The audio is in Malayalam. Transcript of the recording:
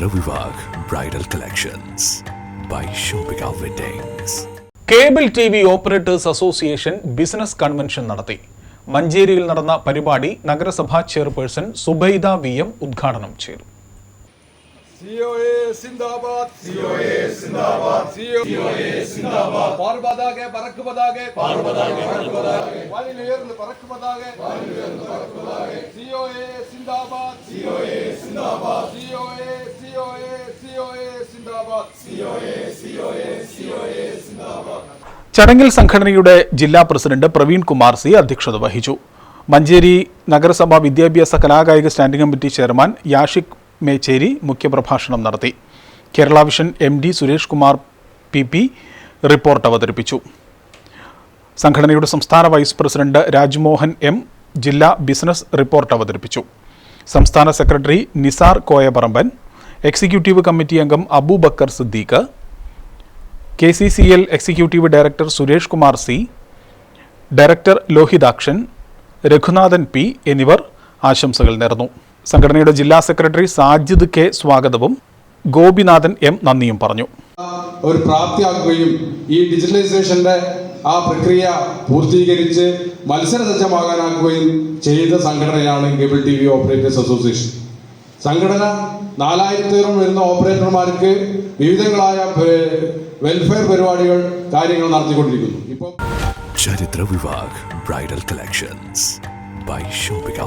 Charithra Vivah bridal collections by Shopika weddings cable T V operators association business convention നടത്തി. മഞ്ചേരിയിൽ നടന്ന പരിപാടി നഗരസഭാ ചെയർപേഴ്സൺ സുബൈദ വി എം ഉദ്ഘാടനം ചെയ്തു. സിഒഎ സിന്ദാബാദ് സിഒഎ സിന്ദാബാദ് സിഒഎ സിന്ദാബാദ്. പാർ പതാകെ പറക്ക് പതാകെ പാർ പതാകെ പറക്ക് പതാകെ വാനിലുയർന്ന് പറക്ക് പതാകെ വാനിലുയർന്ന് പറക്ക് പതാകെ സിഒഎ സിന്ദാബാദ് സിഒഎ സിന്ദാബാദ് സിഒഎ സിഒഎ COA, സിന്ദാബാദ് COA, COA, COA, സിന്ദാബാദ് ചടങ്ങിൽ സംഘടനയുടെ ജില്ലാ പ്രസിഡന്റ് പ്രവീൺ കുമാർ സി അധ്യക്ഷത വഹിച്ചു. മഞ്ചേരി നഗരസഭാ വിദ്യാഭ്യാസ കലാകായിക standing committee chairman Yashik Mechery മുഖ്യപ്രഭാഷണം നടത്തി. Kerala vision M D Suresh Kumar P P report അവതരിപ്പിച്ചു. സംഘടനയുടെ സംസ്ഥാന വൈസ് പ്രസിഡന്റ് രാജ്മോഹൻ എം ജില്ലാ ബിസിനസ് റിപ്പോർട്ട് അവതരിപ്പിച്ചു. സംസ്ഥാന secretary Nisar Koyaparamban executive committee അംഗം Abubakar Siddique K C C L executive director Suresh Kumar C director Lohithakshan Raghunathan P എന്നിവർ ആശംസകൾ നേർന്നു. സംഘടനയുടെ ജില്ലാ സെക്രട്ടറി സാജിദ് കെ സ്വാഗതവും ഗോപിനാഥൻ എം നന്ദിയും പറഞ്ഞു. ഒരു പ്രാപ്തിയാക്കുകയും ഈ ഡിജിറ്റലൈസേഷന്റെ ആ പ്രക്രിയ പൂർത്തീകരിച്ച് മത്സരസജ്ജമാകാനാക്കുകയും ചെയ്ത സംഘടനയാണ് cable T V operators association. സംഘടന നാലായിരത്തോളം വരുന്ന ഓപ്പറേറ്റർമാർക്ക് വിവിധങ്ങളായ വെൽഫെയർ പരിപാടികൾ കാര്യങ്ങൾ നടത്തിക്കൊണ്ടിരിക്കുന്നു. ഇപ്പോൾ Charithra Vivah bridal collections by shopping